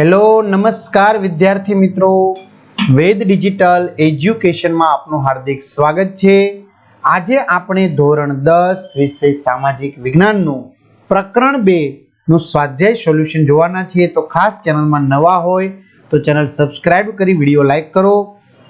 Hello, નમસ્કાર વિદ્યાર્થી મિત્રો. વેદ ડિજિટલ એજ્યુકેશનમાં આપનું હાર્દિક સ્વાગત છે. આજે આપણે ધોરણ દસ વિષય સામાજિક વિજ્ઞાનનું પ્રકરણ બે નું સ્વાધ્યાય સોલ્યુશન જોવાના છીએ. તો ખાસ ચેનલમાં નવા હોય તો ચેનલ સબસ્ક્રાઇબ કરી વીડિયો લાઇક કરો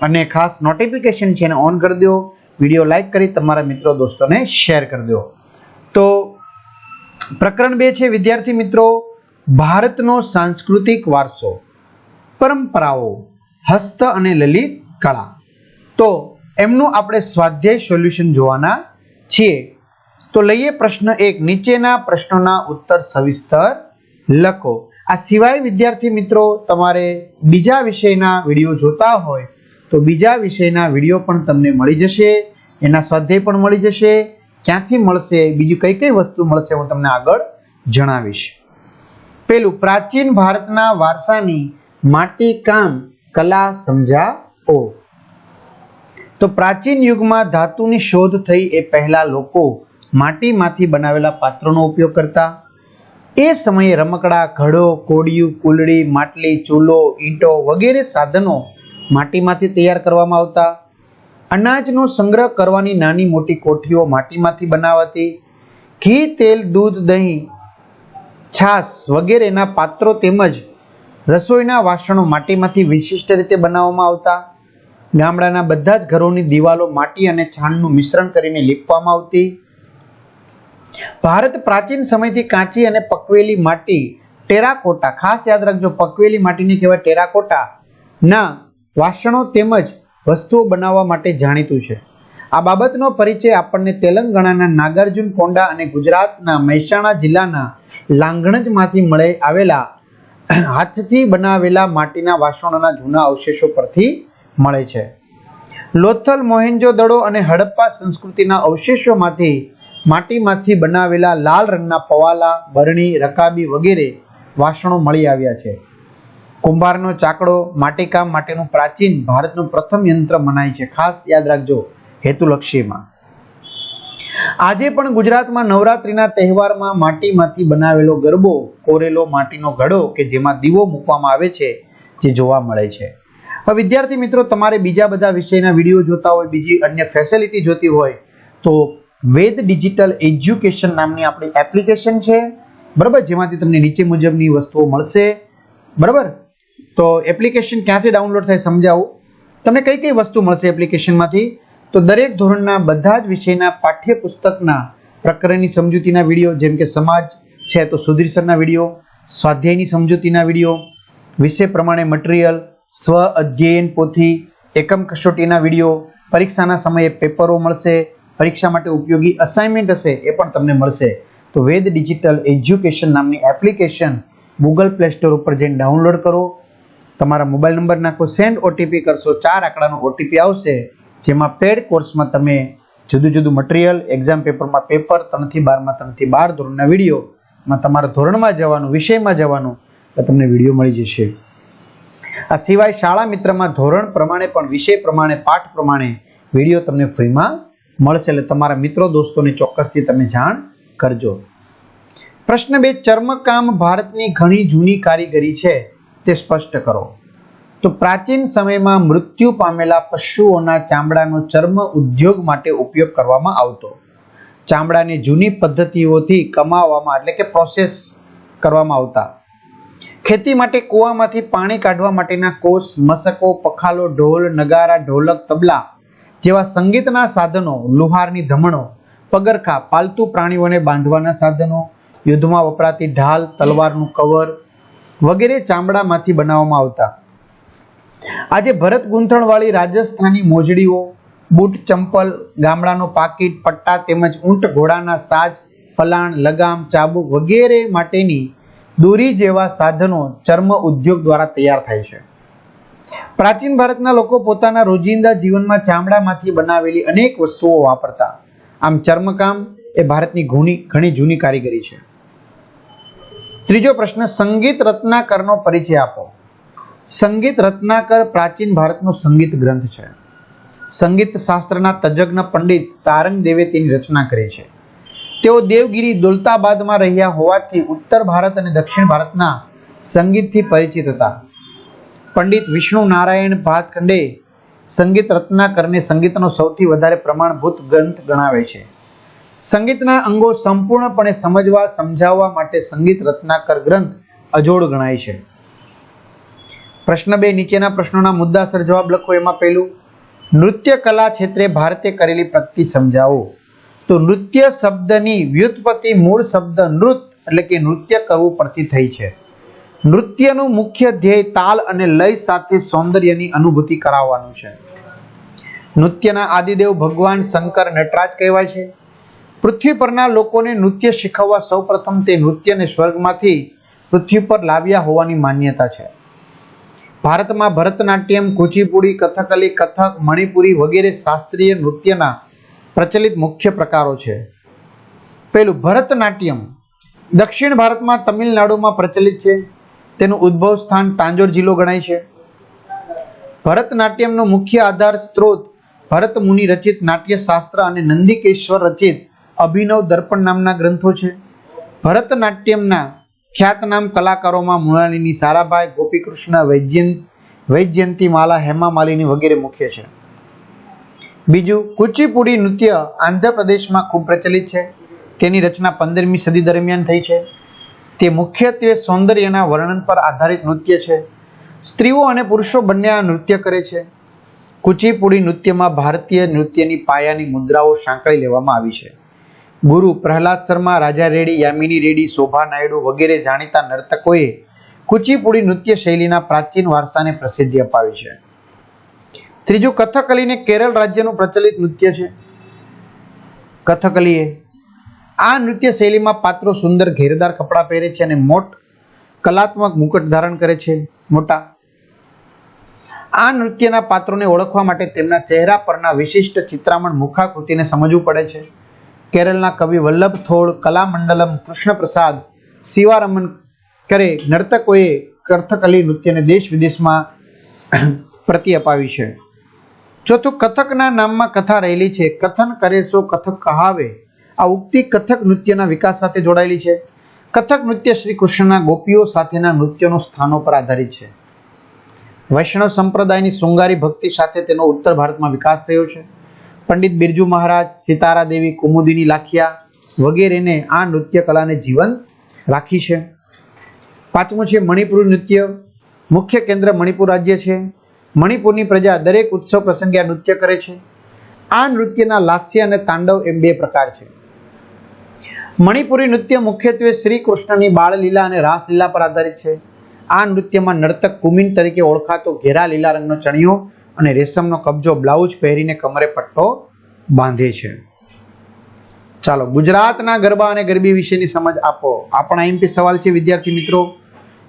અને ખાસ નોટિફિકેશન છે એને ઓન કરી દો. વીડિયો લાઇક કરી તમારા મિત્રો દોસ્તોને શેર કરી દો. તો પ્રકરણ બે છે વિદ્યાર્થી મિત્રો. ભારતનો સાંસ્કૃતિક વારસો, પરંપરાઓ, હસ્ત અને લલિત કળા. તો એમનું આપણે સ્વાધ્યાય સોલ્યુશન જોવાના છીએ. તો લઈએ પ્રશ્ન એક. નીચેના પ્રશ્નોના ઉત્તર સવિસ્તર લખો. આ સિવાય વિદ્યાર્થી મિત્રો, તમારે બીજા વિષયના વીડિયો જોતા હોય, તો બીજા વિષયના વીડિયો પણ તમને મળી જશે. એના સ્વાધ્યાય પણ મળી જશે. ક્યાંથી મળશે? બીજી કઈ કઈ વસ્તુ મળશે હું તમને આગળ જણાવીશ. પેલું પ્રાચીન ભારતના વારસાની માટી કામ કલા સમજાવો તો પ્રાચીન યુગમાં ધાતુની શોધ થઈ એ પહેલા લોકો માટીમાંથી બનાવેલા પાત્રોનો ઉપયોગ કરતા. એ સમયે રમકડા, ઘડો, કોડિયું, કુલડી, માટલી, ચૂલો, ઈંટો વગેરે સાધનો માટીમાંથી તૈયાર કરવામાં આવતા. અનાજનો સંગ્રહ કરવાની નાની મોટી કોઠીઓ માટીમાંથી બનાવાતી. ઘી, તેલ, દૂધ, દહીં છાશ વગેરેના પાત્રો તેમજ રસોઈના વાસણો માટીમાંથી વિશિષ્ટ રીતે બનાવવામાં આવતા. ગામડાના બધા જ ઘરોની દિવાલો માટી અને છાણનું મિશ્રણ કરીને લીપવામાં આવતી. ભારત પ્રાચીન સમયથી કાચી અને પકવેલી માટી ટેરાકોટા. ખાસ યાદ રાખજો, પકવેલી માટીને કહેવાય ટેરાકોટા ના વાસણો તેમજ વસ્તુઓ બનાવવા માટે જાણીતું છે. આ બાબતનો પરિચય આપણને તેલંગાણાના નાગાર્જુન કોંડા અને ગુજરાતના મહેસાણા જિલ્લાના લાંગણજમાંથી મળે આવેલા હાથથી બનાવેલા માટીના વાસણોના જૂના અવશેષો પરથી મળે છે. લોથલ, મોહેન્જો દડો અને હડપ્પા સંસ્કૃતિના અવશેષોમાંથી માટીમાંથી બનાવેલા લાલ રંગના પવાલા બરણી રકાબી વગેરે વાસણો મળી આવ્યા છે. કુંભારનો ચાકડો માટીકામ માટેનું પ્રાચીન ભારતનું પ્રથમ યંત્ર મનાય છે. ખાસ યાદ રાખજો હેતુલક્ષીમાં. આજે પણ ગુજરાતમાં નવરાત્રિના તહેવારમાં માટીમાંથી બનાવેલો ગરબો, કોરેલો માટીનો ઘડો કે જેમાં દીવો મૂકવામાં આવે છે, જે જોવા મળે છે. હવે વિદ્યાર્થી મિત્રો, તમારે બીજા બધા વિષયના વીડિયો જોતા હોય, બીજી અન્ય ફેસિલિટી જોતી હોય, તો વેદ ડિજિટલ એજ્યુકેશન નામની આપણી એપ્લિકેશન છે. બરાબર? જેમાંથી તમને નીચે મુજબની વસ્તુઓ મળશે. બરાબર? તો એપ્લિકેશન ક્યાંથી ડાઉનલોડ થાય સમજાવું? તમને કઈ કઈ વસ્તુ મળશે એપ્લિકેશનમાંથી તો દરેક ધોરણના બધા જ વિષયના પાઠ્યપુસ્તકના પ્રકરણની સમજૂતીના વીડિયો, જેમ કે સમાજ છે તો સુધીર સરના વીડિયો, સ્વાધ્યાયની સમજૂતીના વીડિયો, વિષય પ્રમાણે મટીરિયલ, સ્વ અધ્યયન પોથી એકમ કસોટીના વીડિયો, પરીક્ષાના સમયે પેપરો મળશે, પરીક્ષા માટે ઉપયોગી અસાઇનમેન્ટ હશે, એ પણ તમને મળશે. તો વેદ ડિજિટલ એજ્યુકેશન નામની એપ્લિકેશન ગૂગલ પ્લે સ્ટોર ઉપર જઈને ડાઉનલોડ કરો. તમારા મોબાઈલ નંબર નાખો, સેન્ડ ઓટીપી કરશો, ચાર આંકડાનો ઓટીપી આવશે. જેમાં પેડ કોર્સમાં તમે જુદું જુદું મટીરિયલ એક્ઝામ પેપરમાં પેપર ત્રણથી બારમાં, ત્રણથી બાર ધોરણના વિડીયોમાં તમારા ધોરણમાં જવાનું, વિષયમાં જવાનું તમને વીડિયો મળી જશે. આ સિવાય શાળા મિત્રમાં ધોરણ પ્રમાણે પણ, વિષય પ્રમાણે, પાઠ પ્રમાણે વીડિયો તમને ફ્રીમાં મળશે. એટલે તમારા મિત્રો, દોસ્તોને ચોક્કસથી તમે જાણ કરજો. પ્રશ્ન બે, ચર્મકામ ભારતની ઘણી જૂની કારીગરી છે, તે સ્પષ્ટ કરો. તો પ્રાચીન સમયમાં મૃત્યુ પામેલા પશુઓના ચામડાનો ચર્મ ઉદ્યોગ માટે ઉપયોગ કરવામાં આવતો. ચામડાને જૂની પદ્ધતિઓથી કમાવવામાં એટલે કે પ્રોસેસ કરવામાં આવતા. ખેતી માટે કૂવામાંથી પાણી કાઢવા માટેના કોષ, મસકો, પખાલો, ઢોલ, નગારા, ઢોલક, તબલા જેવા સંગીતના સાધનો, લુહારની ધમણો, પગરખા, પાલતુ પ્રાણીઓને બાંધવાના સાધનો, યુદ્ધમાં વપરાતી ઢાલ, તલવારનું કવર વગેરે ચામડામાંથી બનાવવામાં આવતા. આજે ભરત ગૂંથણવાળી રાજસ્થાની મોજડીઓ, બૂટ ચંપલ, ગામડાનો પાકીટ, પટ્ટા તેમજ ઊંટ, ઘોડાના સાજ ફલાણ લગામ, ચાબુક વગેરે માટેની દોરી જેવા સાધનો ચર્મ ઉદ્યોગ દ્વારા તૈયાર થાય છે. પ્રાચીન ભારતના લોકો પોતાના રોજિંદા જીવનમાં ચામડામાંથી બનાવેલી અનેક વસ્તુઓ વાપરતા. આમ ચર્મકામ એ ભારતની ઘણી ઘણી જૂની કારીગરી છે. ત્રીજો પ્રશ્ન, સંગીત રત્નાકરનો પરિચય આપો. સંગીત રત્નાકર પ્રાચીન ભારતનો સંગીત ગ્રંથ છે. સંગીત શાસ્ત્રના તજજ્ઞ પંડિત સારંગ દેવે તેની રચના કરી છે. તેઓ દેવગીરી દોલતાબાદમાં રહ્યા હોવાથી ઉત્તર ભારત અને દક્ષિણ ભારતના સંગીતથી પરિચિત હતા. પંડિત વિષ્ણુ નારાયણ ભાતખંડે સંગીત રત્નાકરને સંગીતનો સૌથી વધારે પ્રમાણભૂત ગ્રંથ ગણાવે છે. સંગીતના અંગો સંપૂર્ણપણે સમજવા, સમજાવવા માટે સંગીત રત્નાકર ગ્રંથ અજોડ ગણાય છે. પ્રશ્ન બે, નીચેના પ્રશ્નોના મુદ્દાસર જવાબ લખો. એમાં પહેલું, નૃત્ય કલા ક્ષેત્રે ભારતે કરેલી પ્રગતિ સમજાવો. તો નૃત્ય શબ્દની વ્યુત્પત્તિ મૂળ શબ્દ નૃત એટલે કે નૃત્ય કરવું પરથી થઈ છે. નૃત્યનું મુખ્ય ધ્યેય તાલ અને લય સાથે સૌંદર્યની અનુભૂતિ કરાવવાનું છે. નૃત્યના આદિદેવ ભગવાન શંકર નટરાજ કહેવાય છે. પૃથ્વી પરના લોકોને નૃત્ય શીખવવા સૌપ્રથમ તે નૃત્યને સ્વર્ગમાંથી પૃથ્વી પર લાવ્યા હોવાની માન્યતા છે. ભારતમાં ભરતનાટ્યમ, કુચીપુડી, કથકલી, કથક, મણિપુરી વગેરે શાસ્ત્રીય નૃત્યના પ્રચલિત મુખ્ય પ્રકારો છે. પેલું ભરતનાટ્યમ. દક્ષિણ ભારતમાં તમિલનાડુમાં પ્રચલિત છે. તેનું ઉદ્ભવ સ્થાન તાંજોર જિલ્લો ગણાય છે. ભરતનાટ્યમનો મુખ્ય આધાર સ્ત્રોત ભરત મુનિ રચિત નાટ્યશાસ્ત્ર અને નંદિકેશ્વર રચિત અભિનવ દર્પણ નામના ગ્રંથો છે. ભરતનાટ્યમના ખ્યાતનામ કલાકારોમાં મૃણાલિની સારાભાઈ, ગોપીકૃષ્ણ, વૈજયંત વૈજયંતી માલા હેમા માલિની વગેરે મુખ્ય છે. બીજું, કુચીપુડી નૃત્ય આંધ્રપ્રદેશમાં ખૂબ પ્રચલિત છે. તેની રચના પંદરમી સદી દરમિયાન થઈ છે. તે મુખ્યત્વે સૌંદર્યના વર્ણન પર આધારિત નૃત્ય છે. સ્ત્રીઓ અને પુરુષો બંને આ નૃત્ય કરે છે. કુચીપુડી નૃત્યમાં ભારતીય નૃત્યની પાયાની મુદ્રાઓ સાંકળી લેવામાં આવી છે. ગુરુ પ્રહલાદ શર્મા, રાજા રેડી, યામિની રેડી, શોભા નાયડુ વગેરે જાણીતા નર્તકોએ કુચીપુડી નૃત્ય શૈલીના પ્રાચીન વારસાને પ્રસિદ્ધિ અપાવી છે. ત્રીજું, કથકલીને કેરળ રાજ્યનું પ્રચલિત નૃત્ય છે. કથકલી આ નૃત્ય શૈલીમાં પાત્રો સુંદર ઘેરદાર કપડાં પહેરે છે અને મોટ કલાત્મક મુકટ ધારણ કરે છે. મોટા આ નૃત્યના પાત્રોને ઓળખવા માટે તેમના ચહેરા પરના વિશિષ્ટ ચિત્રામણ મુખાકૃતિને સમજવું પડે છે. કેરળના કવિ વલ્લભ થોડ કલામંડલમ કૃષ્ણપ્રસાદ શિવારમન કરે નર્તકોએ કથકલી નૃત્યને દેશ વિદેશમાં પ્રતિ અપાવી છે. ચોથું, કથકના નામમાં કથા રહેલી છે. કથન કરે સો કથક કહાવે. આ ઉક્તિ કથક નૃત્યના વિકાસ સાથે જોડાયેલી છે. કથક નૃત્ય શ્રી કૃષ્ણના ગોપીઓ સાથેના નૃત્યનો સ્થાનો પર આધારિત છે. વૈષ્ણવ સંપ્રદાયની શૃંગારી ભક્તિ સાથે તેનો ઉત્તર ભારતમાં વિકાસ થયો છે. પંડિત બિરજુ મહારાજ, સિતારા દેવી, કુમુદિની લાખિયા વગેરેને આ નૃત્ય કલાને જીવંત રાખી છે. પાંચમું છે મણિપુર નૃત્ય. મુખ્ય કેન્દ્ર મણિપુર રાજ્ય છે. મણિપુરની પ્રજા દરેક ઉત્સવ પ્રસંગે આ નૃત્ય કરે છે. આ નૃત્યના લાસ્ય અને તાંડવ એમ બે પ્રકાર છે. મણિપુરી નૃત્ય મુખ્યત્વે શ્રી કૃષ્ણની બાળલીલા અને રાસલીલા પર આધારિત છે. આ નૃત્યમાં નર્તક કુમિન તરીકે ઓળખાતો ઘેરા લીલા રંગનો ચણિયો અને રેશમનો કબજો બ્લાઉઝ પહેરીને કમરે પટ્ટો બાંધે છે. ચાલો, ગુજરાતના ગરબા અને ગરબી વિશેની સમજ આપો. આપણા એમપી સવાલ છે, વિદ્યાર્થી મિત્રો.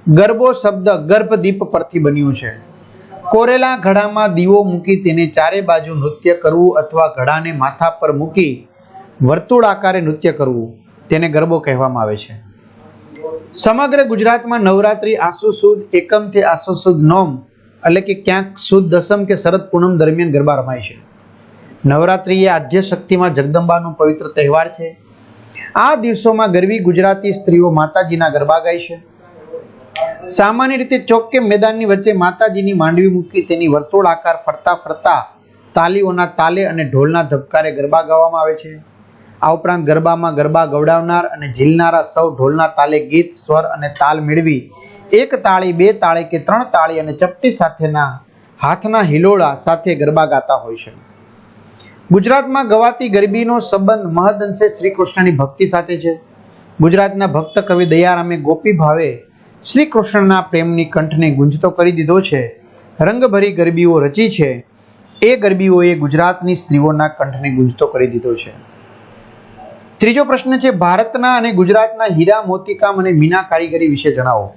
ગરબો શબ્દ ગર્ભદીપ પરથી બન્યું છે. કોરેલા ઘડામાં દીવો મૂકી તેને ચારે બાજુ નૃત્ય કરવું અથવા ઘડાને માથા પર મૂકી વર્તુળ આકારે નૃત્ય કરવું, તેને ગરબો કહેવામાં આવે છે. સમગ્ર ગુજરાતમાં નવરાત્રી આસુ સુદ એકમથી આસુ સુદ નોમ એટલે કે ક્યાંક સુદ દસમ કે શરદ પૂનમ દરમિયાન ગરબા રમાય છે. નવરાત્રી એ આદ્ય શક્તિમાં જગદંબાનો પવિત્ર તહેવાર છે. આ દિવસોમાં ગરવી ગુજરાતી સ્ત્રીઓ માતાજીના ગરબા ગાય છે. સામાન્ય રીતે ચોક કે મેદાનની વચ્ચે માતાજીની માંડવી મૂકી તેની વર્તુળ આકાર ફરતા ફરતા તાલીઓના તાલે અને ઢોલના ધબકારે ગરબા ગાવામાં આવે છે. આ ઉપરાંત ગરબામાં ગરબા ગવડાવનાર અને ઝીલનારા સૌ ઢોલના તાલે ગીત, સ્વર અને તાલ મેળવી એક તાળી, બે તાળી કે ત્રણ તાળી અને ચપટી સાથેના હાથના હિલોળા સાથે ગરબા ગાતા હોય છે. ગુજરાતમાં ગવાતી ગરબીનો સંબંધ મહદઅંશે શ્રી કૃષ્ણની ભક્તિ સાથે છે. ગુજરાતના ભક્ત કવિ દયારામે ગોપી ભાવે શ્રી કૃષ્ણના પ્રેમની કંઠને ગુંજતો કરી દીધો છે. રંગભરી ગરબીઓ રચી છે. એ ગરબીઓએ ગુજરાતની સ્ત્રીઓના કંઠને ગુંજતો કરી દીધો છે. ત્રીજો પ્રશ્ન છે, ભારતના અને ગુજરાતના હીરા, મોતીકામ અને મીના કારીગરી વિશે જણાવો.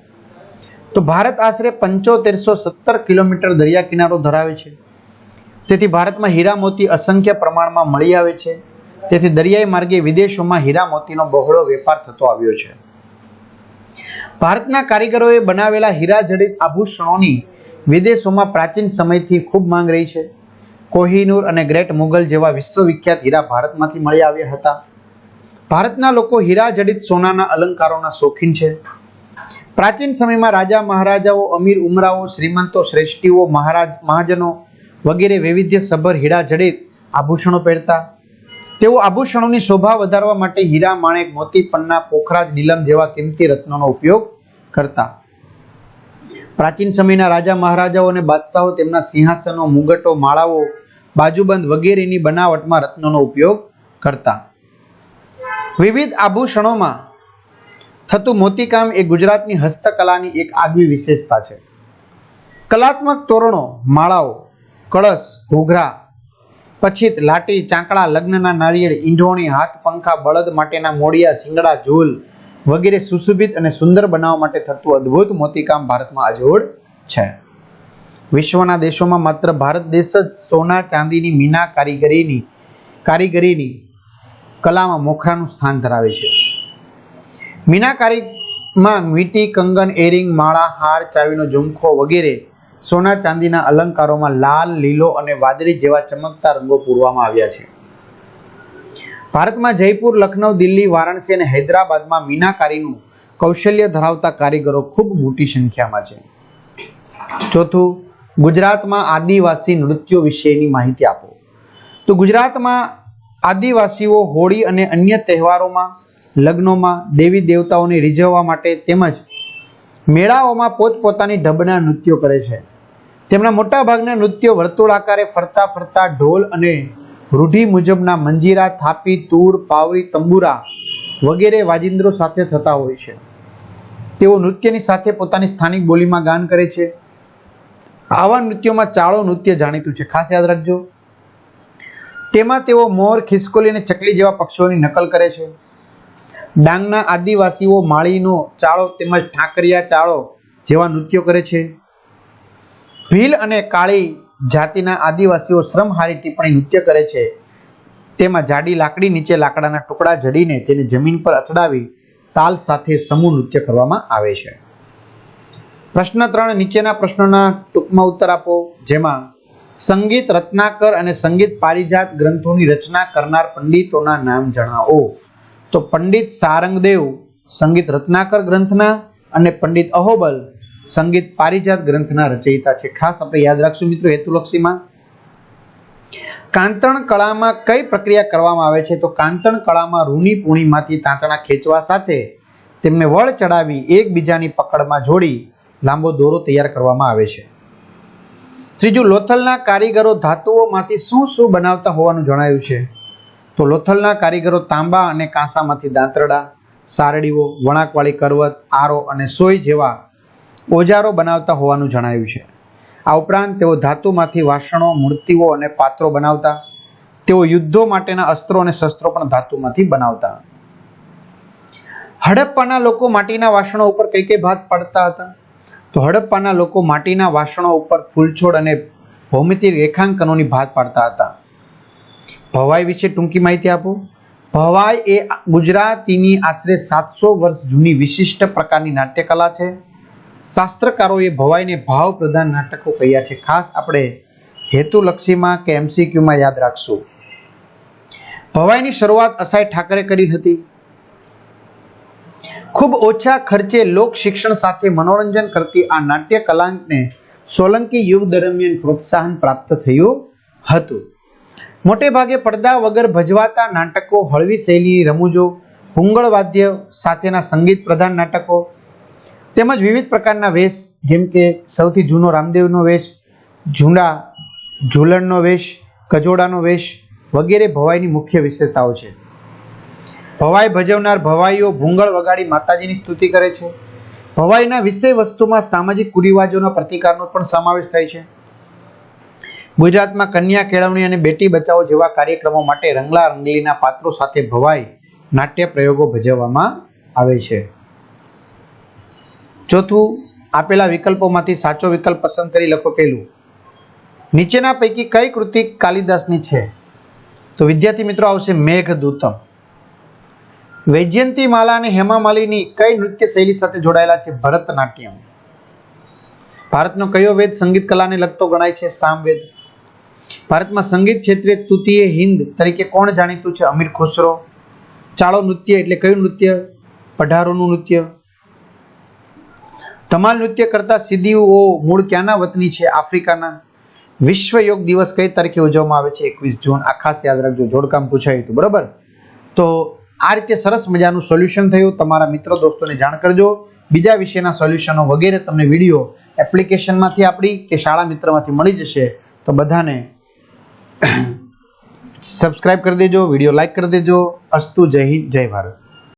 તો ભારત આશરે પંચોતેરસો સત્તર કિલોમીટર દરિયા કિનારો ધરાવે છે. તેથી ભારતમાં હીરા મોતી અસંખ્ય પ્રમાણમાં મળી આવે છે. તેથી દરિયાઈ માર્ગે વિદેશોમાં હીરા મોતીનો બહોળો વેપાર થતો આવ્યો છે. ભારતના કારીગરોએ બનાવેલા હીરા જડિત આભૂષણોની વિદેશોમાં પ્રાચીન સમયથી ખૂબ માંગ રહી છે. કોહિનૂર અને ગ્રેટ મુગલ જેવા વિશ્વવિખ્યાત હીરા ભારતમાંથી મળી આવ્યા હતા. ભારતના લોકો હીરા જડિત સોનાના અલંકારોના શોખીન છે. પ્રાચીન સમયમાં રાજા મહારાજાઓ, અમીર ઉમરાઓ, શ્રીમંતો, શ્રેષ્ઠીઓ, મહારાજ, મહાજનો વગેરે વૈવિધ્યસભર હીરા જડિત આભૂષણો પહેરતા. તેઓ આભૂષણોની શોભા વધારવા માટે હીરા, માણેક, મોતી, પન્ના, પોખરાજ, નીલમ જેવા કિંમતી રત્નોનો ઉપયોગ કરતા. પ્રાચીન સમયના રાજા મહારાજાઓ અને બાદશાહો તેમના સિંહાસનો, મુગટો, માળાઓ, બાજુબંધ વગેરેની બનાવટમાં રત્નોનો ઉપયોગ કરતા. વિવિધ આભૂષણોમાં થતું મોતીકામ એ ગુજરાતની હસ્તકલાની એક આગવી વિશેષતા છે. કલાત્મક તોરણો, માળાઓ, કળશ, ઘૂઘરા પછી લાટી, ચાંકડા, લગ્નના નારિયેળ, ઈંઢોણી, હાથ, પંખા, બળદ માટેના મોડિયા, શિંગડા, ઝૂલ વગેરે સુશોભિત અને સુંદર બનાવવા માટે થતું અદ્ભુત મોતીકામ ભારતમાં અજોડ છે. વિશ્વના દેશોમાં માત્ર ભારત દેશ જ સોના ચાંદીની મીના કારીગરીની કારીગરીની કલામાં મોખરાનું સ્થાન ધરાવે છે. મીનાકારીમાં મીટી, કંગન, એરિંગ, માળા, હાર, ચાવીનો ઝુમખો વગેરે સોના ચાંદીના અલંકારોમાં લાલ, લીલો અને વાદળી જેવા ચમકતા રંગો પૂરવામાં આવ્યા છે. ભારતમાં જયપુર લખનૌ દિલ્હી, વારાણસી અને હૈદરાબાદમાં મીનાકારીનું કૌશલ્ય ધરાવતા કારીગરો ખૂબ મોટી સંખ્યામાં છે. ચોથું, ગુજરાતમાં આદિવાસી નૃત્યો વિશેની માહિતી આપો. તો ગુજરાતમાં આદિવાસીઓ હોળી અને અન્ય તહેવારોમાં લગ્નોમાં દેવી દેવતાઓને રીઝવવા માટે તેમજ મેળાઓમાં પોતપોતાની ઢબના નૃત્યો કરે છે. તેમના મોટાભાગના નૃત્યો વર્તુળ આકારે ફરતા ફરતા ઢોલ અને રૂઢિ મુજબના મંજીરા, થાપી, તૂર પાવરી તંબુરા વગેરે વાજિંદ્રો સાથે થતા હોય છે. તેઓ નૃત્યની સાથે પોતાની સ્થાનિક બોલીમાં ગાન કરે છે. આવા નૃત્યોમાં ચાળો નૃત્ય જાણીતું છે. ખાસ યાદ રાખજો. તેમાં તેઓ મોર, ખિસકોલી અને ચકલી જેવા પક્ષીઓની નકલ કરે છે. ડાંગના આદિવાસીઓ માળીનો ચાળો તેમજ ઠાકરિયા ચાળો જેવા નૃત્યો કરે છે. ભીલ અને કાળી જાતિના આદિવાસીઓ શ્રમહારી ટિપ્પણી નૃત્ય કરે છે. તેમાં જાડી લાકડી નીચે લાકડાના ટુકડા જડીને તેને જમીન પર અથડાવી તાલ સાથે સમૂહ નૃત્ય કરવામાં આવે છે. પ્રશ્ન ત્રણ નીચેના પ્રશ્નોના ટૂંકમાં ઉત્તર આપો, જેમાં સંગીત રત્નાકર અને સંગીત પારિજાત ગ્રંથોની રચના કરનાર પંડિતોના નામ જણાવો. તો પંડિત સારંગદેવ સંગીત રત્નાકર ગ્રંથના અને પંડિત અહોબલ સંગીત પારિજાત ગ્રંથના રચયિતા છે. ખાસ આપણે યાદ રાખશું મિત્રો હેતુલક્ષીમાં. કાંતણ કળામાં કઈ પ્રક્રિયા કરવામાં આવે છે? તો કાંતણ કળામાં રૂની પૂણીમાંથી તાંતણા ખેંચવા સાથે તેમને વળ ચડાવી એકબીજાની પકડમાં જોડી લાંબો દોરો તૈયાર કરવામાં આવે છે. ત્રીજું, લોથલના કારીગરો ધાતુઓમાંથી શું શું બનાવતા હોવાનું જણાયું છે? તો લોથલના કારીગરો તાંબા અને કાંસામાંથી દાંતરડા, સારડીઓ, વણાકવાળી કરવત, આરો અને સોય જેવા ઓજારો બનાવતા હોવાનું જણાયું છે. આ ઉપરાંત તેઓ ધાતુમાંથી વાસણો, મૂર્તિઓ અને પાત્રો બનાવતા, તેઓ યુદ્ધો માટેના અસ્ત્રો અને શસ્ત્રો પણ ધાતુમાંથી બનાવતા. હડપ્પાના લોકો માટીના વાસણો ઉપર કઈ કઈ ભાત પાડતા હતા? તો હડપ્પાના લોકો માટીના વાસણો ઉપર ફૂલછોડ અને ભૌમિતિક રેખાંકનોની ભાત પાડતા હતા. ભવાઈ વિશે ટૂંકી માહિતી આપો. ભવાઈ એ ગુજરાતીની આશરે સાતસો વર્ષ જૂની વિશિષ્ટ પ્રકારની નાટ્યકલા છે. શાસ્ત્રકારોએ ભવાઈને ભાવ પ્રધાન નાટકો કહ્યા છે. ખાસ આપણે હેતુલક્ષીમાં કે એમસીક્યુમાં યાદ રાખશું. ભવાઈની શરૂઆત અસાઈ ઠાકરે કરી હતી. ખૂબ ઓછા ખર્ચે લોક શિક્ષણ સાથે મનોરંજન કરતી આ નાટ્ય કલાંકને સોલંકી યુગ દરમિયાન પ્રોત્સાહન પ્રાપ્ત થયું હતું. મોટે ભાગે પડદા વગર ભજવાતા નાટકો, હળવી શૈલીની રમૂજો હુંગળ વાદ્ય સાથેના સંગીત પ્રધાન નાટકો, તેમજ વિવિધ પ્રકારના વેશ, જેમ કે સૌથી જૂનો રામદેવનો વેશ ઝુંડા ઝૂલણનો વેશ, કજોડાનો વેશ વગેરે ભવાઈની મુખ્ય વિશેષતાઓ છે. ભવાઈ ભજવનાર ભવાઈઓ ભૂંગળ વગાડી માતાજીની સ્તુતિ કરે છે. ભવાઈના વિષય વસ્તુમાં સામાજિક કુરિવાજોના પ્રતિકારનો પણ સમાવેશ થાય છે. ગુજરાતમાં કન્યા કેળવણી અને બેટી બચાવો જેવા કાર્યક્રમો માટે રંગલા રંગલીના પાત્રો સાથે ભવાઈ નાટ્ય પ્રયોગો ભજવવામાં આવે છે. ચોથું, આપેલા વિકલ્પોમાંથી સાચો વિકલ્પ પસંદ કરી લખો પહેલું. નીચેના પૈકી કઈ કૃતિ કાલિદાસની છે? તો વિદ્યાર્થી મિત્રો, આવશે મેઘદૂતમ. વૈજયંતી માલા અને હેમામાલીની કઈ નૃત્ય શૈલી સાથે જોડાયેલા છે? ભરતનાટ્યમ. ભારતનો કયો વેદ સંગીત કલાને લગતો ગણાય છે? સામવેદ. ભારતમાં સંગીત ક્ષેત્રે તૃતીય હિન્દ તરીકે કોણ જાણીતું છે? અમીર ખુસરો. ચાળો નૃત્ય એટલે કયું નૃત્ય? પઢારોનું નૃત્ય. ધમાલ નૃત્ય કરતા સિદ્ધિઓ મૂળ ક્યાંના વતની છે? આફ્રિકાના. વિશ્વ યોગ દિવસ કઈ તારીખે ઉજવવામાં આવે છે? એકવીસ જૂન. આ ખાસ યાદ રાખજો, જોડકામ પૂછાયું હતું, બરોબર? તો આ રીતે સરસ મજાનું સોલ્યુશન થયું. તમારા મિત્રો, દોસ્તોને જાણ કરજો. બીજા વિષયના સોલ્યુશનો વગેરે તમને વીડિયો એપ્લિકેશનમાંથી આપણી કે શાળા મિત્રમાંથી મળી જશે. તો બધાને સબસ્ક્રાઇબ કરી દેજો વીડિયો લાઇક કરી દેજો. અસ્તુ જય હિન્દ જય ભારત.